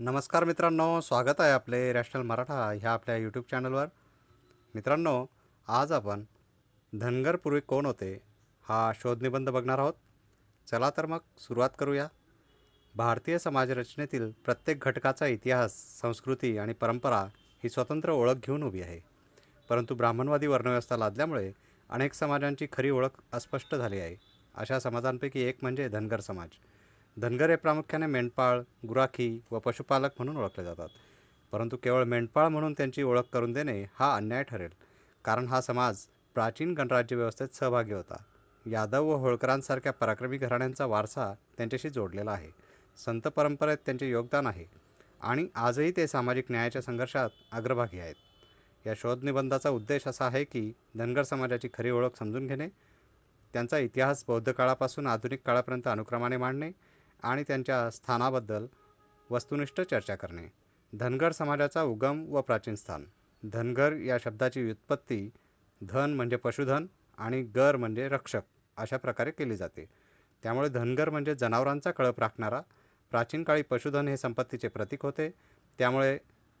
नमस्कार मित्रांनो स्वागत आहे आपले रॅशनल मराठा ह्या आपल्या यूट्यूब चॅनलवर. मित्रांनो आज आपण धनगर पूर्वी कोण होते हा शोधनिबंध बघणार आहोत. चला तर मग सुरुवात करूया. भारतीय समाजरचनेतील प्रत्येक घटकाचा इतिहास संस्कृती आणि परंपरा ही स्वतंत्र ओळख घेऊन उभी आहे. परंतु ब्राह्मणवादी वर्णव्यवस्था लादल्यामुळे अनेक समाजांची खरी ओळख अस्पष्ट झाली आहे. अशा समाजांपैकी एक म्हणजे धनगर समाज. धनगर हे प्रामुख्याने मेंढपाळ गुराखी व पशुपालक म्हणून ओळखले जातात. परंतु केवळ मेंढपाळ म्हणून त्यांची ओळख करून देणे हा अन्याय ठरेल. कारण हा समाज प्राचीन गणराज्य व्यवस्थेत सहभागी होता. यादव व होळकरांसारख्या पराक्रमी घराण्यांचा वारसा त्यांच्याशी जोडलेला आहे. संत परंपरेत त्यांचे योगदान आहे आणि आजही ते सामाजिक न्यायाच्या संघर्षात अग्रभागी आहेत. या शोधनिबंधाचा उद्देश असा आहे की धनगर समाजाची खरी ओळख समजून घेणे त्यांचा इतिहास बौद्ध काळापासून आधुनिक काळापर्यंत अनुक्रमाने मांडणे आणि त्यांच्या स्थानाबद्दल वस्तुनिष्ठ चर्चा करणे. धनगर समाजाचा उगम व प्राचीन स्थान. धनगर या शब्दाची व्युत्पत्ती धन म्हणजे पशुधन आणि गर म्हणजे रक्षक अशा प्रकारे केली जाते. त्यामुळे धनगर म्हणजे जनावरांचा कळप राखणारा प्राचीन काळी पशुधन हे संपत्तीचे प्रतीक होते. त्यामुळे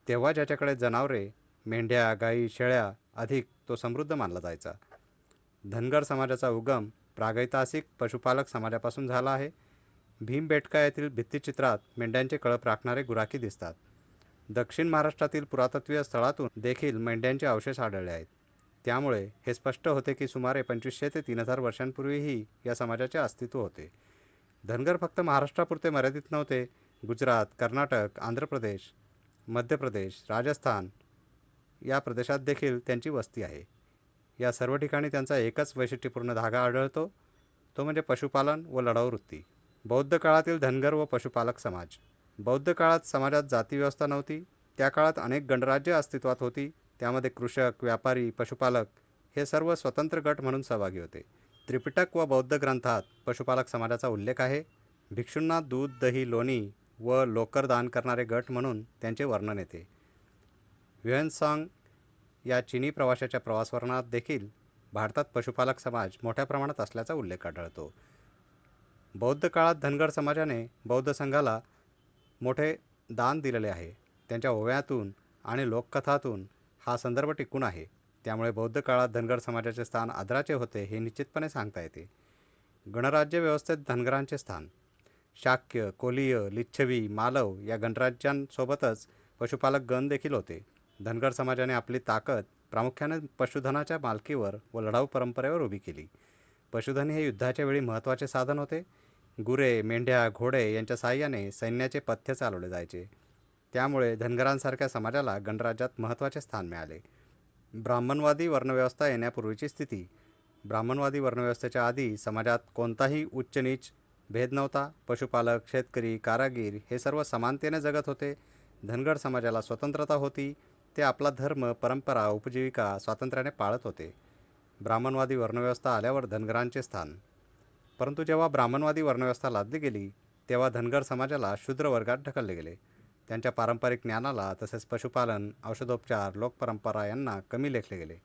तेव्हा ज्याच्याकडे जनावरे मेंढ्या गाई शेळ्या अधिक तो समृद्ध मानला जायचा. धनगर समाजाचा उगम प्रागैतिहासिक पशुपालक समाजापासून झाला आहे. भीमबेटका येथील भित्तिचित्रात मेंढ्यांचे कळप राखणारे गुराखी दिसतात. दक्षिण महाराष्ट्रातील पुरातत्वीय स्थळातून देखील मेंढ्यांचे अवशेष आढळले आहेत. त्यामुळे हे स्पष्ट होते की सुमारे पंचवीसशे ते तीन हजार वर्षांपूर्वीही या समाजाचे अस्तित्व होते. धनगर फक्त महाराष्ट्रापुरते मर्यादित नव्हते. गुजरात कर्नाटक आंध्र प्रदेश मध्य प्रदेश राजस्थान या प्रदेशात देखील त्यांची वस्ती आहे. या सर्व ठिकाणी त्यांचा एकच वैशिष्ट्यपूर्ण धागा आढळतो. तो म्हणजे पशुपालन व लढाऊ वृत्ती. बौद्ध काळातील धनगर व पशुपालक समाज. बौद्ध काळात समाजात जातीव्यवस्था नव्हती. त्या काळात अनेक गणराज्य अस्तित्वात होती. त्यामध्ये कृषक व्यापारी पशुपालक हे सर्व स्वतंत्र गट म्हणून सहभागी होते. त्रिपिटक व बौद्ध ग्रंथात पशुपालक समाजाचा उल्लेख आहे. भिक्षूंना दूध दही लोणी व लोकर दान करणारे गट म्हणून त्यांचे वर्णन येते. व्युएनसॉंग या चिनी प्रवाशाच्या प्रवासवर्णनात देखील भारतात पशुपालक समाज मोठ्या प्रमाणात असल्याचा उल्लेख आढळतो. बौद्ध काळात धनगर समाजाने बौद्ध संघाला मोठे दान दिलेले आहे. त्यांच्या ओव्यातून आणि लोककथातून हा संदर्भ टिकून आहे. त्यामुळे बौद्ध काळात धनगर समाजाचे स्थान आदराचे होते हे निश्चितपणे सांगता येते. गणराज्य व्यवस्थेत धनगरांचे स्थान. शाक्य कोलीय लिच्छवी मालव या गणराज्यांसोबतच पशुपालक गण देखील होते. धनगर समाजाने आपली ताकद प्रामुख्याने पशुधनाच्या मालकीवर व लढाऊ परंपरेवर उभी केली. पशुधन हे युद्धाच्या वेळी महत्त्वाचे साधन होते. गुरे मेंढ्या घोडे यांच्या साहाय्याने सैन्याचे पथ्य चालवले जायचे. त्यामुळे धनगरांसारख्या समाजाला गणराज्यात महत्त्वाचे स्थान मिळाले. ब्राह्मणवादी वर्णव्यवस्था येण्यापूर्वीची स्थिती. ब्राह्मणवादी वर्णव्यवस्थेच्या आधी समाजात कोणताही उच्च नीच भेद नव्हता. पशुपालक शेतकरी कारागीर हे सर्व समानतेने जगत होते. धनगर समाजाला स्वतंत्रता होती. ते आपला धर्म परंपरा उपजीविका स्वातंत्र्याने पाळत होते. ब्राह्मणवादी वर्णव्यवस्था आल्यावर धनगरांचे स्थान परंतु जेव्हा ब्राह्मणवादी वर्णव्यवस्था लादली गेली तेव्हा धनगर समाजाला शूद्र वर्गात ढकलले गेले. त्यांच्या पारंपरिक ज्ञानाला तसेच पशुपालन औषधोपचार लोकपरंपरा यांना कमी लेखले गेले.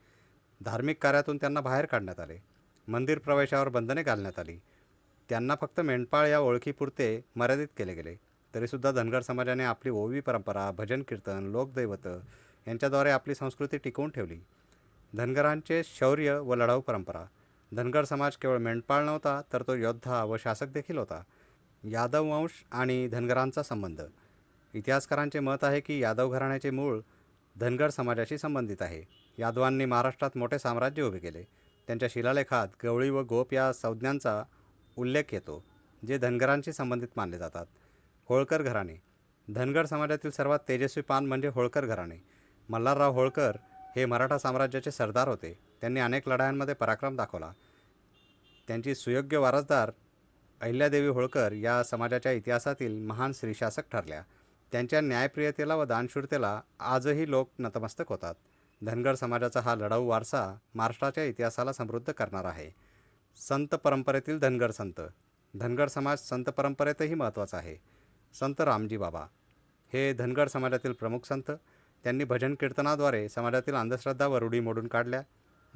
धार्मिक कार्यातून त्यांना बाहेर काढण्यात आले. मंदिर प्रवेशावर बंधने घालण्यात आली. त्यांना फक्त मेंढपाळ या ओळखीपुरते मर्यादित केले गेले. तरीसुद्धा धनगर समाजाने आपली ओवी परंपरा भजन कीर्तन लोकदैवत यांच्याद्वारे आपली संस्कृती टिकवून ठेवली. धनगरांचे शौर्य व लढाऊ परंपरा. धनगर समाज केवळ मेंढपाळ नव्हता तर तो योद्धा व शासक देखील होता. यादव वंश आणि धनगरांचा संबंध. इतिहासकारांचे मत आहे की यादव घराण्याचे मूळ धनगर समाजाशी संबंधित आहे. यादवांनी महाराष्ट्रात मोठे साम्राज्य उभे केले. त्यांच्या शिलालेखात गवळी व गोप या संज्ञांचा उल्लेख येतो जे धनगरांशी संबंधित मानले जातात. होळकर घराणे. धनगर समाजातील सर्वात तेजस्वी पान म्हणजे होळकर घराणे. मल्हारराव होळकर हे मराठा साम्राज्याचे सरदार होते. त्यांनी अनेक लढायांमध्ये पराक्रम दाखवला. त्यांची सुयोग्य वारसदार अहिल्यादेवी होळकर या समाजाच्या इतिहासातील महान स्त्रीशासक ठरल्या. त्यांच्या न्यायप्रियतेला व दानशूरतेला आजही लोक नतमस्तक होतात. धनगर समाजाचा हा लढाऊ वारसा महाराष्ट्राच्या इतिहासाला समृद्ध करणार आहे. संत परंपरेतील धनगर संत. धनगर समाज संत परंपरेतही महत्त्वाचा आहे. संत रामजी बाबा. हे धनगर समाजातील प्रमुख संत. त्यांनी भजन कीर्तनाद्वारे समाजातील अंधश्रद्धा व रूढी मोडून काढल्या.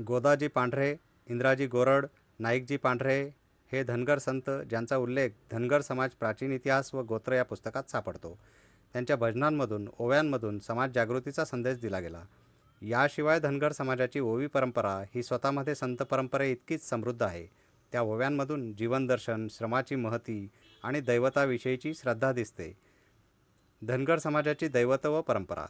गोदाजी पांढरे इंद्राजी गोरड नाईकजी पांढरे हे धनगर संत ज्यांचा उल्लेख धनगर समाज प्राचीन इतिहास व गोत्र या पुस्तकात सापडतो. त्यांच्या भजनांमधून ओव्यांमधून समाज जागृतीचा संदेश दिला गेला. याशिवाय धनगर समाजाची ओवी परंपरा ही स्वतःमध्ये संत परंपरे इतकीच समृद्ध आहे. त्या ओव्यांमधून जीवनदर्शन श्रमाची महती आणि दैवताविषयीची श्रद्धा दिसते. धनगर समाजाची दैवत व परंपरा.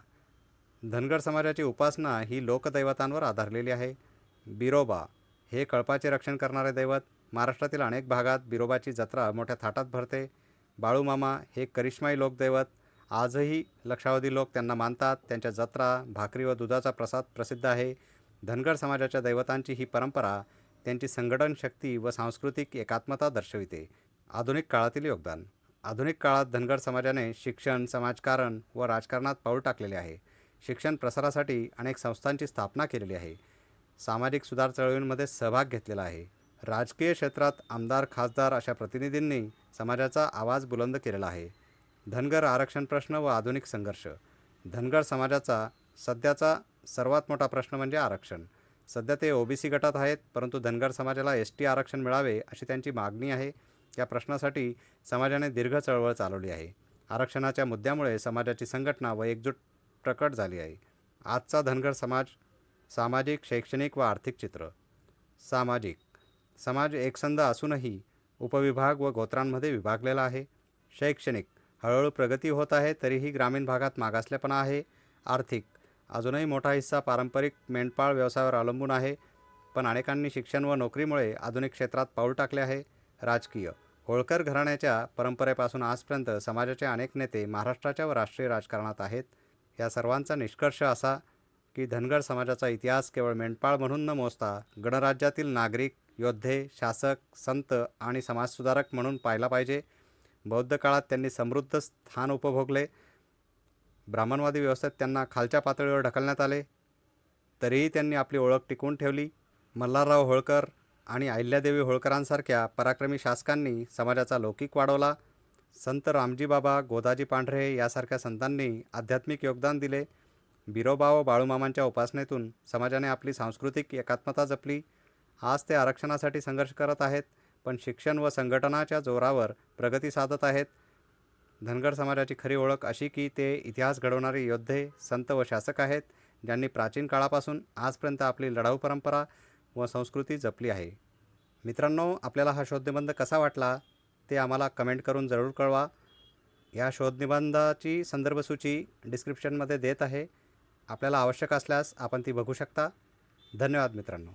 धनगर समाजाची उपासना ही लोकदैवतांवर आधारलेली आहे. बिरोबा हे कळपाचे रक्षण करणारे दैवत. महाराष्ट्रातील अनेक भागात बिरोबाची जत्रा मोठ्या थाटात भरते. बाळूमामा हे करिश्माई लोकदैवत आजही लक्षावधी लोक त्यांना मानतात. त्यांच्या जत्रा भाकरी व दुधाचा प्रसाद प्रसिद्ध आहे. धनगर समाजाच्या दैवतांची ही परंपरा त्यांची संघटन शक्ती व सांस्कृतिक एकात्मता दर्शविते. आधुनिक काळातील योगदान. आधुनिक काळात धनगर समाजाने शिक्षण समाजकारण व राजकारणात पाऊल टाकलेले आहे. शिक्षण प्रसारासाठी अनेक संस्थांची स्थापना केलेली आहे. सामाजिक सुधार चळवळींमध्ये सहभाग घेतलेला आहे. राजकीय क्षेत्रात आमदार खासदार अशा प्रतिनिधींनी समाजाचा आवाज बुलंद केलेला आहे. धनगर आरक्षण प्रश्न व आधुनिक संघर्ष. धनगर समाजाचा सध्याचा सर्वात मोठा प्रश्न म्हणजे आरक्षण. सध्या ते ओबीसी गटात आहेत परंतु धनगर समाजाला एस टी आरक्षण मिळावे अशी त्यांची मागणी आहे. या प्रश्नासाठी समाजाने दीर्घ चळवळ चालवली आहे. आरक्षणाच्या मुद्द्यामुळे समाजाची संघटना व एकजूट प्रकट झाली आहे. आजचा धनगर समाज सामाजिक शैक्षणिक व आर्थिक चित्र. सामाजिक. समाज एकसंध असूनही उपविभाग व गोत्रांमध्ये विभागलेला आहे. शैक्षणिक. हळूहळू प्रगती होत आहे तरीही ग्रामीण भागात मागासलेपणा आहे. आर्थिक. अजूनही मोठा हिस्सा पारंपरिक मेंढपाळ व्यवसायावर अवलंबून आहे. पण अनेकांनी शिक्षण व नोकरीमुळे आधुनिक क्षेत्रात पाऊल टाकले आहे. राजकीय. होळकर घराण्याच्या परंपरेपासून आजपर्यंत समाजाचे अनेक नेते महाराष्ट्राच्या व राष्ट्रीय राजकारणात आहेत. या सर्वांचा निष्कर्ष असा की धनगर समाजाचा इतिहास केवळ मेंढपाळ म्हणून न मोजता गणराज्यातील नागरिक योद्धे शासक संत आणि समाजसुधारक म्हणून पाहिला पाहिजे. बौद्ध काळात त्यांनी समृद्ध स्थान उपभोगले. ब्राह्मणवादी व्यवस्थेत त्यांना खालच्या पातळीवर ढकलण्यात आले. तरीही त्यांनी आपली ओळख टिकवून ठेवली. मल्हारराव होळकर आणि अहिल्यादेवी होळकरांसारख्या पराक्रमी शासकांनी समाजाचा लौकिक वाढवला. संत रामजी बाबा गोदाजी पांढरे यासारख्या संतांनी आध्यात्मिक योगदान दिले. बिरोबा व बाळूमामांच्या उपासनेतून समाजाने आपली सांस्कृतिक एकात्मता जपली. आज ते आरक्षणासाठी संघर्ष करत आहेत पण शिक्षण व संघटनाच्या जोरावर प्रगती साधत आहेत. धनगर समाजाची खरी ओळख अशी की ते इतिहास घडवणारे योद्धे संत व शासक आहेत ज्यांनी प्राचीन काळापासून आजपर्यंत आपली लढाऊ परंपरा व संस्कृती जपली आहे. मित्रांनो आपल्याला हा शोधनिबंध कसा वाटला ते आम्हाला कमेंट करून जरूर कळवा. या शोधनिबंधाची संदर्भसूची डिस्क्रिप्शनमध्ये देत आहे. आपल्याला आवश्यक असल्यास आपण ती बघू शकता. धन्यवाद मित्रांनो.